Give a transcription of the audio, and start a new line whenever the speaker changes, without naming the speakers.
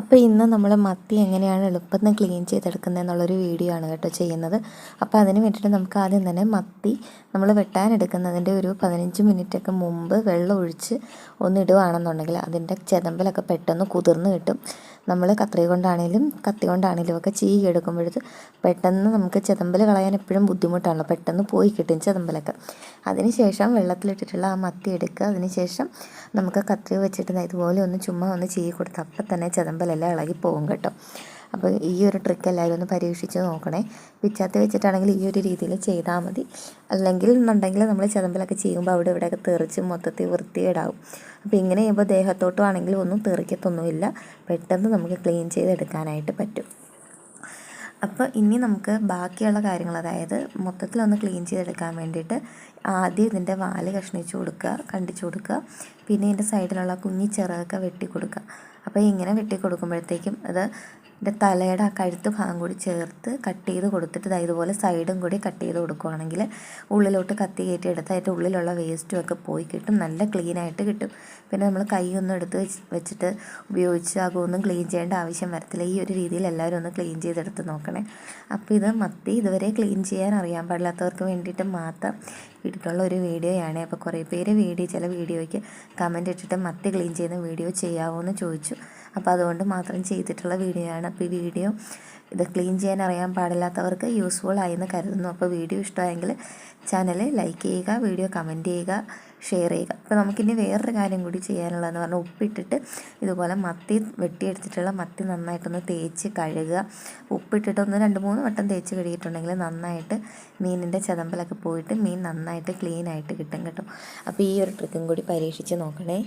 അപ്പോൾ ഇന്ന് നമ്മൾ മത്തി എങ്ങനെയാണ് എളുപ്പത്തിൽ ക്ലീൻ ചെയ്തെടുക്കുന്നത് എന്നുള്ളൊരു വീഡിയോ ആണ് കേട്ടോ ചെയ്യുന്നത്. അപ്പോൾ അതിന് വേണ്ടിയിട്ട് നമുക്ക് ആദ്യം തന്നെ മത്തി നമ്മൾ വെട്ടാനെടുക്കുന്നതിന്റെ ഒരു പതിനഞ്ച് മിനിറ്റൊക്കെ മുമ്പ് വെള്ളം ഒഴിച്ച് ഒന്നിടുകയാണെന്നുണ്ടെങ്കിൽ അതിന്റെ ചെതമ്പലൊക്കെ പെട്ടെന്ന് കുതിർന്ന് കിട്ടും. നമ്മൾ കത്രി കൊണ്ടാണേലും കത്തി കൊണ്ടാണേലും ഒക്കെ ചീകി എടുക്കുമ്പോഴത് പെട്ടെന്ന് നമുക്ക് ചെതമ്പൽ കളയാൻ എപ്പോഴും ബുദ്ധിമുട്ടാണല്ലോ. പെട്ടെന്ന് പോയി കിട്ടും ചെതമ്പലൊക്കെ. അതിനുശേഷം വെള്ളത്തിലിട്ടിട്ടുള്ള ആ മത്തി എടുക്കുക. അതിനുശേഷം നമുക്ക് കത്രി വെച്ചിട്ട് ഇതുപോലെ ഒന്ന് ചുമ്മാ ഒന്ന് ചീകി കൊടുത്ത് അപ്പം തന്നെ ചെതമ്പലെല്ലാം ഇളകി പോകും കേട്ടോ. അപ്പോൾ ഈ ഒരു ട്രിക്ക് എല്ലാവരും ഒന്ന് പരീക്ഷിച്ച് നോക്കണേ. പിച്ചാത്തി വെച്ചിട്ടാണെങ്കിൽ ഈ ഒരു രീതിയിൽ ചെയ്താൽ മതി. അല്ലെങ്കിൽ എന്നുണ്ടെങ്കിൽ നമ്മൾ ചെതമ്പലൊക്കെ ചെയ്യുമ്പോൾ അവിടെ ഇവിടെയൊക്കെ തെറിച്ച് മൊത്തത്തിൽ വൃത്തികേടാവും. അപ്പോൾ ഇങ്ങനെ ചെയ്യുമ്പോൾ ദേഹത്തോട്ടും ആണെങ്കിൽ ഒന്നും തെറിക്കത്തൊന്നുമില്ല. പെട്ടെന്ന് നമുക്ക് ക്ലീൻ ചെയ്തെടുക്കാനായിട്ട് പറ്റും. അപ്പോൾ ഇനി നമുക്ക് ബാക്കിയുള്ള കാര്യങ്ങൾ അതായത് മൊത്തത്തിലൊന്ന് ക്ലീൻ ചെയ്തെടുക്കാൻ വേണ്ടിയിട്ട് ആദ്യം ഇതിന്റെ വാൽ കഷ്ണിച്ച് കൊടുക്കുക കണ്ടിച്ച് കൊടുക്കുക. പിന്നെ ഇതിന്റെ സൈഡിലുള്ള കുഞ്ഞി ചിറകൊക്കെ വെട്ടി കൊടുക്കുക അപ്പോൾ ഇങ്ങനെ വെട്ടി കൊടുക്കുമ്പോഴത്തേക്കും അത് ഇതിന്റെ തലയുടെ ആ കഴുത്ത് ഭാഗം കൂടി ചേർത്ത് കട്ട് ചെയ്ത് കൊടുത്തിട്ട് ഇതാ ഇതുപോലെ സൈഡും കൂടി കട്ട് ചെയ്ത് കൊടുക്കുകയാണെങ്കിൽ ഉള്ളിലോട്ട് കത്തി കയറ്റി എടുത്ത് അതിന്റെ ഉള്ളിലുള്ള വേസ്റ്റും ഒക്കെ പോയി കിട്ടും. നല്ല ക്ലീൻ ആയിട്ട് കിട്ടും. പിന്നെ നമ്മൾ കൈയൊന്നും എടുത്ത് വെച്ച് വെച്ചിട്ട് ഉപയോഗിച്ച് അകമൊന്നും ക്ലീൻ ചെയ്യേണ്ട ആവശ്യം വരത്തില്ല. ഈ ഒരു രീതിയിൽ എല്ലാവരും ഒന്ന് ക്ലീൻ ചെയ്തെടുത്ത് നോക്കണേ. അപ്പോൾ ഇത് മത്തി ഇതുവരെ ക്ലീൻ ചെയ്യാൻ അറിയാൻ പാടില്ലാത്തവർക്ക് വേണ്ടിയിട്ട് മാത്രം ഇട്ടിട്ടുള്ള ഒരു വീഡിയോയാണ് അപ്പോൾ കുറേ പേര് വീഡിയോ ചില വീഡിയോയ്ക്ക് കമന്റ് ഇട്ടിട്ട് മത്തി ക്ലീൻ ചെയ്യുന്ന വീഡിയോ ചെയ്യാമോ എന്ന് ചോദിച്ചു. അപ്പോൾ അതുകൊണ്ട് മാത്രം ചെയ്തിട്ടുള്ള വീഡിയോ ആണ്. അപ്പോൾ ഈ വീഡിയോ ഇത് ക്ലീൻ ചെയ്യാൻ അറിയാൻ പാടില്ലാത്തവർക്ക് യൂസ്ഫുൾ ആയി എന്ന് കരുതുന്നു. അപ്പോൾ വീഡിയോ ഇഷ്ടമായെങ്കിൽ ചാനൽ ലൈക്ക് ചെയ്യുക വീഡിയോ കമന്റ് ചെയ്യുക ഷെയർ ചെയ്യുക. അപ്പോൾ നമുക്കിനി വേറൊരു കാര്യം കൂടി ചെയ്യാനുള്ളതെന്ന് പറഞ്ഞാൽ ഉപ്പിട്ടിട്ട് ഇതുപോലെ മത്തി വെട്ടിയെടുത്തിട്ടുള്ള മത്തി നന്നായിട്ടൊന്ന് തേച്ച് കഴുകുക. ഉപ്പിട്ടിട്ട് ഒന്ന് രണ്ട് മൂന്ന് വട്ടം തേച്ച് കഴുകിയിട്ടുണ്ടെങ്കിൽ നന്നായിട്ട് മീനിന്റെ ചതമ്പലൊക്കെ പോയിട്ട് മീൻ നന്നായിട്ട് ക്ലീൻ ആയിട്ട് കിട്ടും കേട്ടോ. അപ്പോൾ ഈ ഒരു ട്രിക്കും കൂടി പരീക്ഷിച്ച് നോക്കണേ.